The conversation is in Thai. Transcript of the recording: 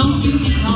น้องกินกิน